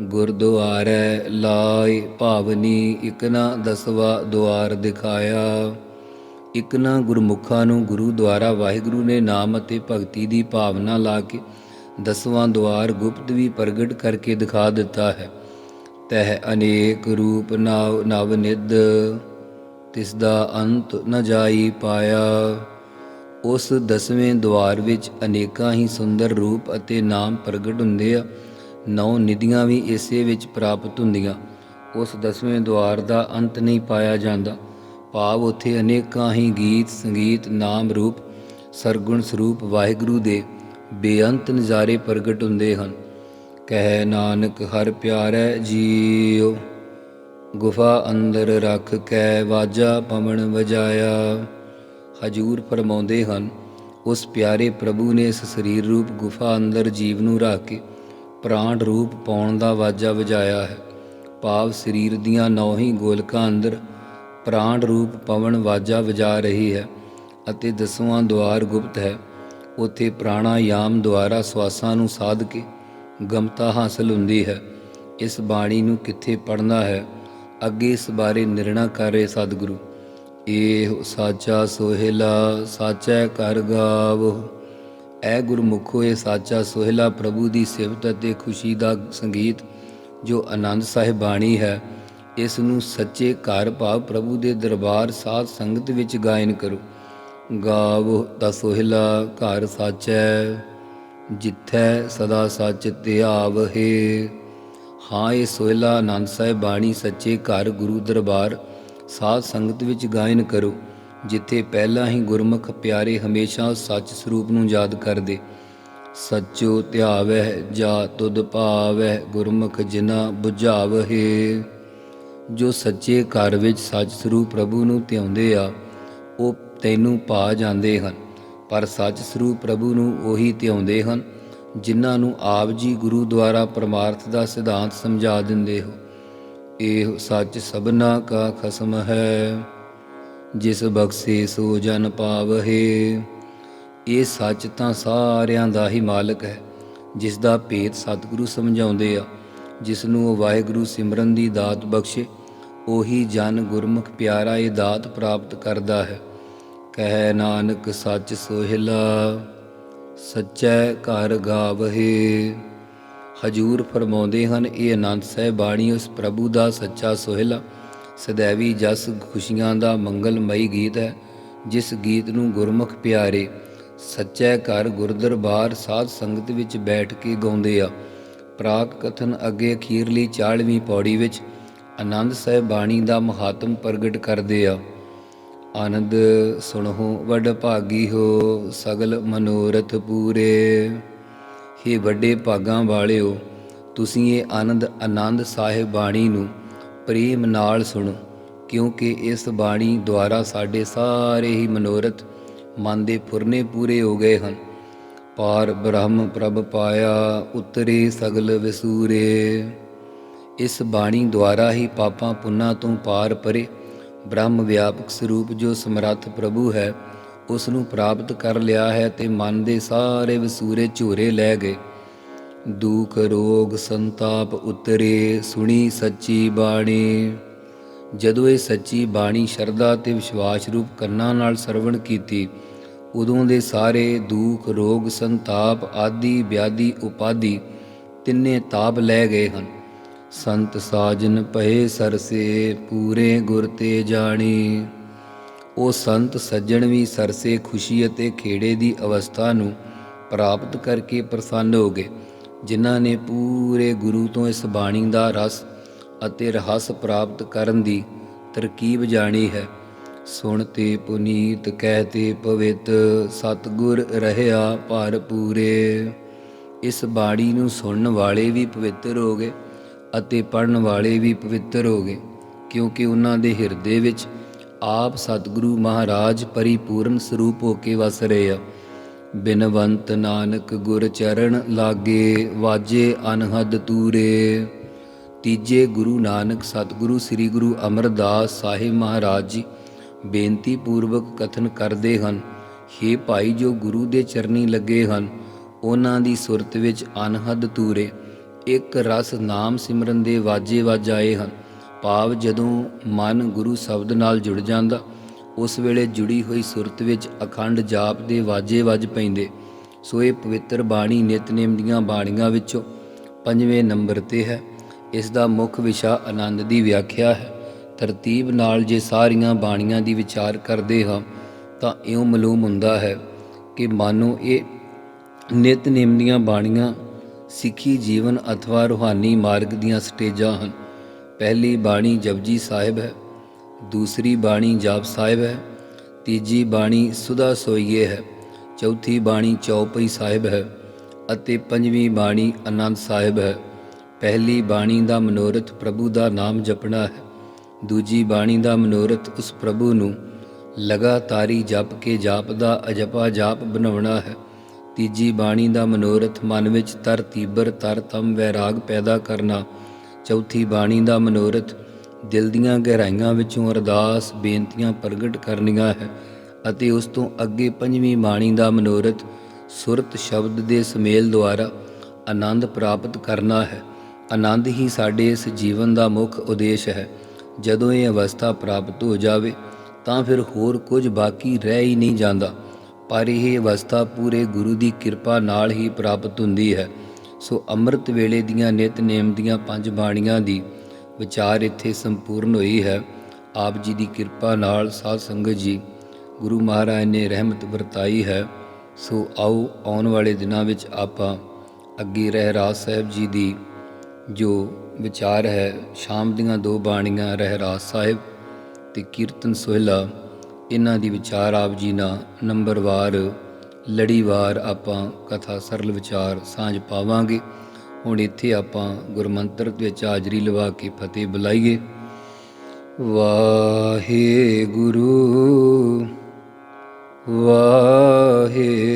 ਗੁਰਦੁਆਰੇ ਲਾਇ ਭਾਵਨੀ ਇਕਨਾ ਦਸਵਾ ਦੁਆਰ ਦਿਖਾਇਆ। ਇਕਨਾ ਗੁਰਮੁਖਾਂ ਨੂੰ ਗੁਰੂ ਦੁਆਰਾ ਵਾਹਿਗੁਰੂ ਨੇ ਨਾਮ ਅਤੇ ਭਗਤੀ ਦੀ ਭਾਵਨਾ ਲਾ ਕੇ ਦਸਵਾਂ ਦੁਆਰ ਗੁਪਤ ਵੀ ਪ੍ਰਗਟ ਕਰਕੇ ਦਿਖਾ ਦਿੱਤਾ ਹੈ। ਤਹ ਅਨੇਕ ਰੂਪ ਨਵ ਨਵ ਨਿਧ, ਤਿਸ ਦਾ ਅੰਤ ਨ ਜਾਈ ਪਾਇਆ। ਉਸ ਦਸਵੇਂ ਦੁਆਰ ਵਿੱਚ ਅਨੇਕਾਂ ਹੀ ਸੁੰਦਰ ਰੂਪ ਅਤੇ ਨਾਮ ਪ੍ਰਗਟ ਹੁੰਦੇ ਆ। ਨੌ ਨਿਧੀਆਂ ਵੀ ਇਸੇ ਵਿੱਚ ਪ੍ਰਾਪਤ ਹੁੰਦੀਆਂ। ਉਸ ਦਸਵੇਂ ਦੁਆਰ ਦਾ ਅੰਤ ਨਹੀਂ ਪਾਇਆ ਜਾਂਦਾ। ਭਾਵ ਉੱਥੇ ਅਨੇਕਾਂ ਹੀ ਗੀਤ, ਸੰਗੀਤ, ਨਾਮ ਰੂਪ, ਸਰਗੁਣ ਸਰੂਪ ਵਾਹਿਗੁਰੂ ਦੇ ਬੇਅੰਤ ਨਜ਼ਾਰੇ ਪ੍ਰਗਟ ਹੁੰਦੇ ਹਨ। ਕਹਿ ਨਾਨਕ, ਹਰ ਪਿਆਰੈ ਜੀਉ। ਗੁਫਾ ਅੰਦਰ ਰੱਖ ਕੈ ਵਾਜਾ ਪਵਣ ਵਜਾਇਆ। ਹਜੂਰ ਫਰਮਾਉਂਦੇ ਹਨ, ਉਸ ਪਿਆਰੇ ਪ੍ਰਭੂ ਨੇ ਇਸ ਸਰੀਰ ਰੂਪ ਗੁਫਾ ਅੰਦਰ ਜੀਵ ਨੂੰ ਰੱਖ ਕੇ ਪ੍ਰਾਣ ਰੂਪ ਪਾਉਣ ਦਾ ਵਾਜਾ ਵਜਾਇਆ ਹੈ। ਭਾਵ ਸਰੀਰ ਦੀਆਂ ਨੌ ਹੀ ਗੋਲਕਾਂ ਅੰਦਰ ਪ੍ਰਾਣ ਰੂਪ ਪਵਨ ਵਾਜਾ ਵਜਾ ਰਹੀ ਹੈ ਅਤੇ ਦਸਵਾਂ ਦੁਆਰ ਗੁਪਤ ਹੈ। ਉਥੇ ਪ੍ਰਾਣਾਯਾਮ ਦੁਆਰਾ ਸਵਾਸਾਂ ਨੂੰ ਸਾਧ ਕੇ ਗਮਤਾ ਹਾਸਲ ਹੁੰਦੀ ਹੈ। ਇਸ ਬਾਣੀ ਨੂੰ ਕਿੱਥੇ ਪੜਨਾ ਹੈ? ਅੱਗੇ ਇਸ ਬਾਰੇ ਨਿਰਣਾ ਕਰ ਰਹੇ ਸਤਿਗੁਰੂ। ਇਹ ਸਾਚਾ ਸੋਹਿਲਾ ਸਾਚੈ ਕਰ ਗਾਵੋ। ਐ ਗੁਰਮੁਖੋ, ਇਹ ਸਾਚਾ ਸੋਹਿਲਾ ਪ੍ਰਭੂ ਦੀ ਸਿਫਤ ਅਤੇ ਖੁਸ਼ੀ ਦਾ ਸੰਗੀਤ, ਜੋ ਆਨੰਦ ਸਾਹਿਬ ਬਾਣੀ ਹੈ, ਇਸ ਨੂੰ ਸੱਚੇ ਘਰ ਭਾਵ ਪ੍ਰਭੂ ਦੇ ਦਰਬਾਰ ਸਾਧ ਸੰਗਤ ਵਿੱਚ ਗਾਇਨ ਕਰੋ। ਗਾਵ ਤਾ ਸੋਹਿਲਾ ਘਰ ਸਾਚੈ, ਜਿੱਥੈ ਸਦਾ ਸੱਚ ਧਿਆਵਹਿ ਹਾਂ। ਇਹ ਸੋਹਿਲਾ ਆਨੰਦ ਸਾਹਿਬ ਬਾਣੀ ਸੱਚੇ ਘਰ ਗੁਰੂ ਦਰਬਾਰ ਸਾਧ ਸੰਗਤ ਵਿੱਚ ਗਾਇਨ ਕਰੋ, ਜਿੱਥੇ ਪਹਿਲਾਂ ਹੀ ਗੁਰਮੁਖ ਪਿਆਰੇ ਹਮੇਸ਼ਾ ਸੱਚ ਸਰੂਪ ਨੂੰ ਯਾਦ ਕਰਦੇ। ਸੱਚੋ ਧਿਆਵਹਿ ਜਾ ਤੁਧ ਭਾਵਹਿ, ਗੁਰਮੁਖ ਜਿਨਾ ਬੁਝਾਵਹੇ ਜੋ ਸੱਚੇ ਘਰ ਵਿੱਚ ਸੱਚ ਸਰੂਪ ਪ੍ਰਭੂ ਨੂੰ ਧਿਆਉਂਦੇ ਆ, ਉਹ ਤੈਨੂੰ ਪਾ ਜਾਂਦੇ ਹਨ, ਪਰ ਸੱਚ ਸਰੂਪ ਪ੍ਰਭੂ ਨੂੰ ਉਹੀ ਧਿਆਉਂਦੇ ਹਨ, ਜਿਨ੍ਹਾਂ ਨੂੰ ਆਪ ਜੀ ਗੁਰੂ ਦੁਆਰਾ ਪਰਮਾਰਥ ਦਾ ਸਿਧਾਂਤ ਸਮਝਾ ਦਿੰਦੇ ਹੋ। ਇਹ ਸੱਚ ਸਭਨਾ ਕਾ ਖਸਮ ਹੈ, ਜਿਸ ਬਖਸ਼ੇ ਸੋ ਜਨ ਪਾਵਹਿ। ਇਹ ਸੱਚ ਤਾਂ ਸਾਰਿਆਂ ਦਾ ਹੀ ਮਾਲਕ ਹੈ, ਜਿਸ ਦਾ ਭੇਦ ਸਤਿਗੁਰੂ ਸਮਝਾਉਂਦੇ ਆ, ਜਿਸ ਨੂੰ ਉਹ ਵਾਹਿਗੁਰੂ ਸਿਮਰਨ ਦੀ ਦਾਤ ਬਖਸ਼ੇ, ਉਹੀ ਜਨ ਗੁਰਮੁਖ ਪਿਆਰਾ ਇਹ ਦਾਤ ਪ੍ਰਾਪਤ ਕਰਦਾ ਹੈ। ਕਹਿ ਨਾਨਕ ਸੱਚ ਸੋਹਿਲਾ, ਸੱਚੈ ਘਰ ਗਾਵਹਿ। ਹਜੂਰ ਫਰਮਾਉਂਦੇ ਹਨ, ਇਹ ਆਨੰਦ ਸਾਹਿਬ ਬਾਣੀ, ਉਸ ਪ੍ਰਭੂ ਦਾ ਸੱਚਾ ਸੋਹਿਲਾ। ਸदैਵੀ ਜਸ ਖੁਸ਼ੀਆਂ ਦਾ ਮੰਗਲਮਈ ਗੀਤ ਹੈ, ਜਿਸ ਗੀਤ ਨੂੰ ਗੁਰਮੁਖ ਪਿਆਰੇ। ਸੱਚੇ ਘਰ ਗੁਰਦਰਬਾਰ ਸਾਧ ਸੰਗਤ ਵਿੱਚ ਬੈਠ ਕੇ ਗਾਉਂਦੇ ਆ। ਪ੍ਰਾਕ ਕਥਨ ਅੱਗੇ ਅਖੀਰਲੀ 40ਵੀਂ ਪੌੜੀ ਵਿੱਚ ਆਨੰਦ ਸਾਹਿਬ ਬਾਣੀ ਦਾ ਮਹਾਤਮ ਪ੍ਰਗਟ ਕਰਦੇ ਆ। ਆਨੰਦ ਸੁਣੋ ਵੱਡ ਭਾਗੀ ਹੋ, ਸਗਲ ਮਨੋਰਥ ਪੂਰੇ। ਹੇ ਵੱਡੇ ਭਾਗਾਂ ਵਾਲਿਓ, ਤੁਸੀਂ ਇਹ ਆਨੰਦ ਆਨੰਦ ਸਾਹਿਬ ਬਾਣੀ ਨੂੰ ਪ੍ਰੇਮ ਨਾਲ ਸੁਣੋ, ਕਿਉਂਕਿ ਇਸ ਬਾਣੀ ਦੁਆਰਾ ਸਾਡੇ ਸਾਰੇ ਹੀ ਮਨੋਰਥ ਮਨ ਦੇ ਫੁਰਨੇ ਪੂਰੇ ਹੋ ਗਏ ਹਨ। ਪਾਰ ਬ੍ਰਹਮ ਪ੍ਰਭ ਪਾਇਆ, ਉਤਰੇ ਸਗਲ ਵਿਸੂਰੇ। ਇਸ ਬਾਣੀ ਦੁਆਰਾ ਹੀ ਪਾਪਾਂ ਪੁੰਨਾਂ ਤੋਂ ਪਾਰ ਪਰੇ ਬ੍ਰਹਮ ਵਿਆਪਕ ਸਰੂਪ ਜੋ ਸਮਰੱਥ ਪ੍ਰਭੂ ਹੈ ਉਸ ਨੂੰ ਪ੍ਰਾਪਤ ਕਰ ਲਿਆ ਹੈ ਤੇ ਮਨ ਦੇ ਸਾਰੇ ਵਿਸੂਰੇ ਝੂਰੇ ਲੈ ਗਏ। ਦੁਖ, ਰੋਗ, ਸੰਤਾਪ ਉਤਰੇ, ਸੁਣੀ ਸੱਚੀ ਬਾਣੀ। ਜਦੋਂ ਇਹ ਸੱਚੀ ਬਾਣੀ ਸ਼ਰਧਾ ਤੇ ਵਿਸ਼ਵਾਸ ਰੂਪ ਕੰਨਾਂ ਨਾਲ ਸਰਵਣ ਕੀਤੀ, ਉਦੋਂ ਦੇ ਸਾਰੇ ਦੁੱਖ, ਰੋਗ, ਸੰਤਾਪ ਆਦਿ, ਵਿਆਧੀ ਉਪਾਦੀ ਤਿੰਨੇ ਤਾਪ ਲੈ ਗਏ ਹਨ। ਸੰਤ ਸਾਜਨ ਪਏ ਸਰਸੇ ਪੂਰੇ ਗੁਰ ਤੇ ਜਾਣੀ। ਉਹ ਸੰਤ ਸੱਜਣ ਵੀ ਸਰਸੇ ਖੁਸ਼ੀ ਅਤੇ ਖੇੜੇ ਦੀ ਅਵਸਥਾ ਨੂੰ ਪ੍ਰਾਪਤ ਕਰਕੇ ਪ੍ਰਸੰਨ ਹੋ ਗਏ, ਜਿਨ੍ਹਾਂ ਨੇ ਪੂਰੇ ਗੁਰੂ ਤੋਂ ਇਸ ਬਾਣੀ ਦਾ ਰਸ ਅਤੇ ਰਹੱਸ ਪ੍ਰਾਪਤ ਕਰਨ ਦੀ ਤਰਕੀਬ ਜਾਣੀ ਹੈ। ਸੁਣ ਤੇ ਪੁਨੀਤ ਕਹਿ ਤੇ ਪਵਿੱਤ, ਸਤਗੁਰ ਰਹਿਆ ਭਰ ਪੂਰੇ। ਇਸ ਬਾਣੀ ਨੂੰ ਸੁਣਨ ਵਾਲੇ ਵੀ ਪਵਿੱਤਰ ਹੋ ਗਏ। ਅਤੇ ਪੜਨ ਵਾਲੇ ਵੀ ਪਵਿੱਤਰ ਹੋ ਗਏ, ਕਿਉਂਕਿ ਉਹਨਾਂ ਦੇ ਹਿਰਦੇ ਵਿੱਚ ਆਪ ਸਤਿਗੁਰੂ ਮਹਾਰਾਜ ਪਰਿਪੂਰਨ ਸਰੂਪ ਹੋ ਕੇ ਵਸ ਰਹੇ ਆ। ਬਿਨਵੰਤ ਨਾਨਕ ਗੁਰ ਚਰਨ ਲਾਗੇ, ਵਾਜੇ ਅਨਹਦ ਤੂਰੇ। ਤੀਜੇ ਗੁਰੂ ਨਾਨਕ ਸਤਿਗੁਰੂ ਸ੍ਰੀ ਗੁਰੂ ਅਮਰਦਾਸ ਸਾਹਿਬ ਮਹਾਰਾਜ ਜੀ ਬੇਨਤੀ ਪੂਰਵਕ ਕਥਨ ਕਰਦੇ ਹਨ हे ਭਾਈ ਜੋ ਗੁਰੂ ਦੇ ਚਰਨੀ ਲੱਗੇ ਹਨ, ਉਹਨਾਂ ਦੀ ਸੁਰਤ ਵਿੱਚ ਅਨਹਦ ਤੂਰੇ। ਇੱਕ ਰਸ ਨਾਮ ਸਿਮਰਨ ਦੇ ਵਾਜੇ ਵੱਜ ਆਏ ਹਨ। ਭਾਵ ਜਦੋਂ ਮਨ ਗੁਰੂ ਸ਼ਬਦ ਨਾਲ ਜੁੜ ਜਾਂਦਾ, ਉਸ ਵੇਲੇ ਜੁੜੀ ਹੋਈ ਸੁਰਤ ਵਿੱਚ ਅਖੰਡ ਜਾਪ ਦੇ ਵਾਜੇ ਵੱਜ ਪੈਂਦੇ। ਸੋ ਇਹ ਪਵਿੱਤਰ ਬਾਣੀ ਨਿਤਨੇਮ ਦੀਆਂ ਬਾਣੀਆਂ ਵਿੱਚੋਂ ਪੰਜਵੇਂ ਨੰਬਰ ਤੇ ਹੈ। ਇਸ ਦਾ ਮੁੱਖ ਵਿਸ਼ਾ ਆਨੰਦ ਦੀ ਵਿਆਖਿਆ ਹੈ। ਤਰਤੀਬ ਨਾਲ ਜੇ ਸਾਰੀਆਂ ਬਾਣੀਆਂ ਦੀ ਵਿਚਾਰ ਕਰਦੇ ਹਾਂ, ਤਾਂ ਇਉਂ ਮਾਲੂਮ ਹੁੰਦਾ ਹੈ ਕਿ ਮਾਨੋ ਇਹ ਨਿਤਨੇਮ ਦੀਆਂ ਬਾਣੀਆਂ ਸਿੱਖੀ ਜੀਵਨ ਅਥਵਾ ਰੂਹਾਨੀ ਮਾਰਗ ਦੀਆਂ ਸਟੇਜਾਂ ਹਨ। ਪਹਿਲੀ ਬਾਣੀ ਜਪਜੀ ਸਾਹਿਬ ਹੈ, ਦੂਸਰੀ ਬਾਣੀ ਜਾਪ ਸਾਹਿਬ ਹੈ, ਤੀਜੀ ਬਾਣੀ ਸੁਦਾ ਸੋਈਏ ਹੈ, ਚੌਥੀ ਬਾਣੀ ਚੌਪਈ ਸਾਹਿਬ ਹੈ ਅਤੇ ਪੰਜਵੀਂ ਬਾਣੀ ਆਨੰਦ ਸਾਹਿਬ ਹੈ। ਪਹਿਲੀ ਬਾਣੀ ਦਾ ਮਨੋਰਥ ਪ੍ਰਭੂ ਦਾ ਨਾਮ ਜਪਣਾ ਹੈ, ਦੂਜੀ ਬਾਣੀ ਦਾ ਮਨੋਰਥ ਉਸ ਪ੍ਰਭੂ ਨੂੰ ਲਗਾਤਾਰੀ ਜਪ ਕੇ ਜਾਪ ਦਾ ਅਜਪਾ ਜਾਪ ਬਣਾਉਣਾ ਹੈ। ਤੀਜੀ ਬਾਣੀ ਦਾ ਮਨੋਰਥ, ਮਨ ਵਿੱਚ ਤਰ ਤੀਬਰ, ਤਰ ਤਮ ਵੈਰਾਗ ਪੈਦਾ ਕਰਨਾ। ਚੌਥੀ ਬਾਣੀ ਦਾ ਮਨੋਰਥ, ਦਿਲ ਦੀਆਂ ਗਹਿਰਾਈਆਂ ਵਿੱਚੋਂ ਅਰਦਾਸ, ਬੇਨਤੀਆਂ ਪ੍ਰਗਟ ਕਰਨੀਆਂ ਹੈ ਅਤੇ ਉਸ ਤੋਂ ਅੱਗੇ ਪੰਜਵੀਂ ਬਾਣੀ ਦਾ ਮਨੋਰਥ, ਸੁਰਤ ਸ਼ਬਦ ਦੇ ਸਮੇਲ ਦੁਆਰਾ ਆਨੰਦ ਪ੍ਰਾਪਤ ਕਰਨਾ ਹੈ। ਆਨੰਦ ਹੀ ਸਾਡੇ ਇਸ ਜੀਵਨ ਦਾ ਮੁੱਖ ਉਦੇਸ਼ ਹੈ। ਜਦੋਂ ਇਹ ਅਵਸਥਾ ਪ੍ਰਾਪਤ ਹੋ ਜਾਵੇ, ਤਾਂ ਫਿਰ ਹੋਰ ਕੁਝ ਬਾਕੀ ਰਹਿ ਹੀ ਨਹੀਂ ਜਾਂਦਾ। ਪਰ ਇਹ ਅਵਸਥਾ ਪੂਰੇ ਗੁਰੂ ਦੀ ਕਿਰਪਾ ਨਾਲ ਹੀ ਪ੍ਰਾਪਤ ਹੁੰਦੀ ਹੈ। ਸੋ ਅੰਮ੍ਰਿਤ ਵੇਲੇ ਦੀਆਂ ਨਿਤਨੇਮ ਦੀਆਂ ਪੰਜ ਬਾਣੀਆਂ ਦੀ ਵਿਚਾਰ ਇੱਥੇ ਸੰਪੂਰਨ ਹੋਈ ਹੈ। ਆਪ ਜੀ ਦੀ ਕਿਰਪਾ ਨਾਲ ਸਾਧ ਸੰਗਤ ਜੀ, ਗੁਰੂ ਮਹਾਰਾਜ ਨੇ ਰਹਿਮਤ ਵਰਤਾਈ ਹੈ। ਸੋ ਆਓ, ਆਉਣ ਵਾਲੇ ਦਿਨਾਂ ਵਿੱਚ ਆਪਾਂ ਅੱਗੇ ਰਹਿਰਾਸ ਸਾਹਿਬ ਜੀ ਦੀ ਜੋ ਵਿਚਾਰ ਹੈ, ਸ਼ਾਮ ਦੀਆਂ ਦੋ ਬਾਣੀਆਂ ਰਹਿਰਾਸ ਸਾਹਿਬ ਤੇ ਕੀਰਤਨ ਸੋਹਿਲਾ ਇਹਨਾਂ ਦੀ ਵਿਚਾਰ ਆਪ ਜੀ ਨਾਲ। ਨੰਬਰਵਾਰ ਲੜੀਵਾਰ ਆਪਾਂ ਕਥਾ ਸਰਲ ਵਿਚਾਰ ਸਾਂਝ ਪਾਵਾਂਗੇ। ਹੁਣ ਇੱਥੇ ਆਪਾਂ ਗੁਰਮੰਤਰ ਵਿੱਚ ਹਾਜ਼ਰੀ ਲਵਾ ਕੇ ਫਤਿਹ ਬੁਲਾਈਏ। ਵਾਹਿਗੁਰੂ ਵਾਹਿਗੁਰੂ।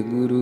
Guru.